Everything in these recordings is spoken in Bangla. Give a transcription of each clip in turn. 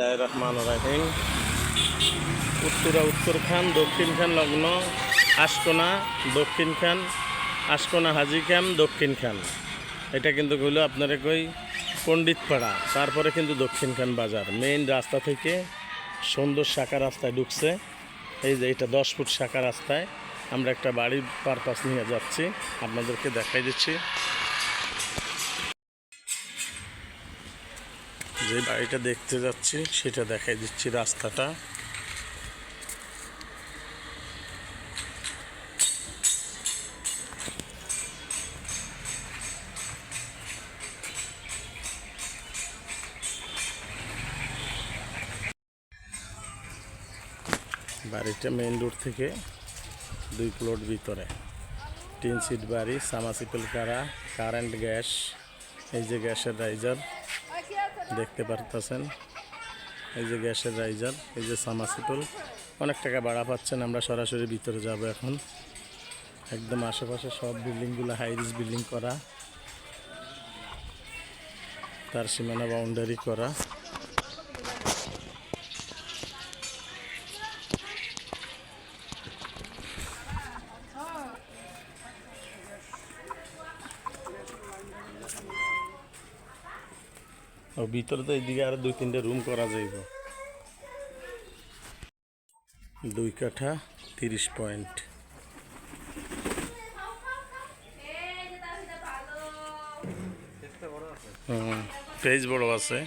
রহমান রাহিম। উত্তরা, উত্তর খান, দক্ষিণ খান লগ্ন, আশকোনা, দক্ষিণ খান, আশকোনা হাজি খান, দক্ষিণ খান। এটা কিন্তু হলো আপনারা কই পণ্ডিতপাড়া। তারপরে কিন্তু দক্ষিণ খান বাজার। মেইন রাস্তা থেকে সুন্দর শাখা রাস্তায় ঢুকছে। এই যে এটা দশ ফুট শাখা রাস্তায় আমরা একটা বাড়ির পারপাস নিয়ে যাচ্ছি। আপনাদেরকে দেখাই দিচ্ছি। যে বাড়িটা দেখতে যাচ্ছি, সেটা দেখাই দিচ্ছি রাস্তাটা। বাড়িটা মেইন রোড থেকে দুই প্লট ভিতরে। টিন সিট বাড়ি, সামাসিপেল কারা, কারেন্ট গ্যাস, এই যে গ্যাসের রাইজার। দেখতে পারতেছেন। এই যে গ্যাসের রাইজার, এই যে সামাসিপল অনেক টাকা বাড়া পাচ্ছেন, আমরা সরাসরি ভিতরে যাব এখন। একদম আশেপাশে সব বিল্ডিংগুলো হাইরিস বিল্ডিং করা। তার সীমানা বাউন্ডারি করা। ভিতরে তো এইদিকে আর দুই তিনটে রুম করা যাইব। দুই কাঠা, তিরিশ পয়েন্ট পেজ বড় আছে।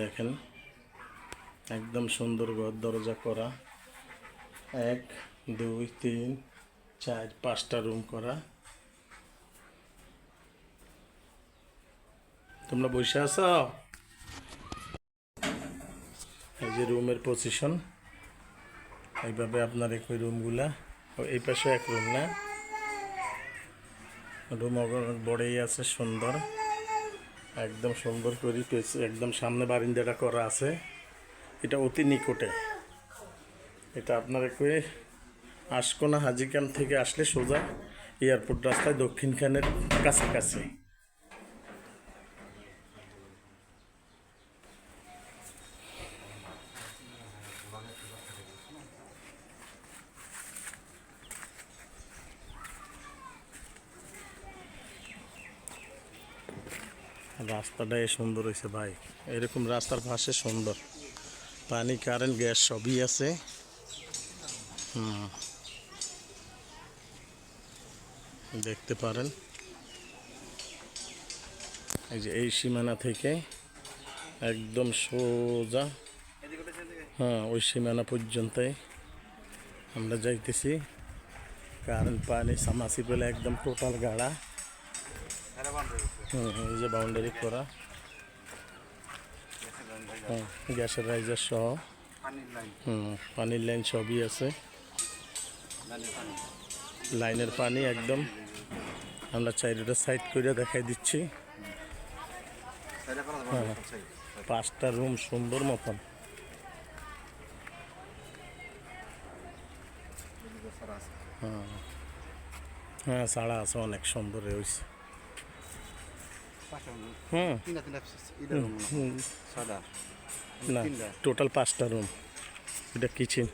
দেখেন, একদম সুন্দর ঘর, দরজা করা। এক, দুই, তিন, চার, পাঁচটা রুম করা। তোমরা বসে আছো? এই যে রুমের পজিশন এইভাবে আপনার এই রুমগুলা। এই পাশে এক রুম, না? রুম বড়ই আছে, সুন্দর। একদম সুন্দর করে পেয়েছে। একদম সামনে বারিন্দাটা করা আছে। এটা অতি নিকটে। এটা আপনার একটু আশকোনা হাজিকান থেকে আসলে সোজা এয়ারপোর্ট রাস্তায় দক্ষিণখানের কাছাকাছি। রাস্তাটা সুন্দর হয়েছে ভাই। এরকম রাস্তার পাশে সুন্দর। পানি, কারেন্ট, গ্যাস সবই আছে। হুম। দেখতে পারেন। এই যে এই সীমানা থেকে একদম সোজা। হ্যাঁ ওই সীমানা পর্যন্তই আমরা যাইতেছি। কারেন্ট, পানি, সামাসি পেলে একদম টোটাল গাড়া। হুম হুম, এই যে বাউন্ডারি করা। হ্যাঁ গ্যাসের রাইজার সহ। হুম পানির লাইন সবই আছে। লাইনের পানি। একদম। আমরা চারিটা সাইড করে দেখাই দিচ্ছি। হ্যাঁ। পাঁচটা রুম সুন্দর মতন। হ্যাঁ হ্যাঁ সাড়া আছে অনেক সুন্দর হয়েছে। হুম তিনটা তিনটা এটা রুম হুম, সাদা না তিনটা টোটাল পাঁচটা রুম এটা কিচেন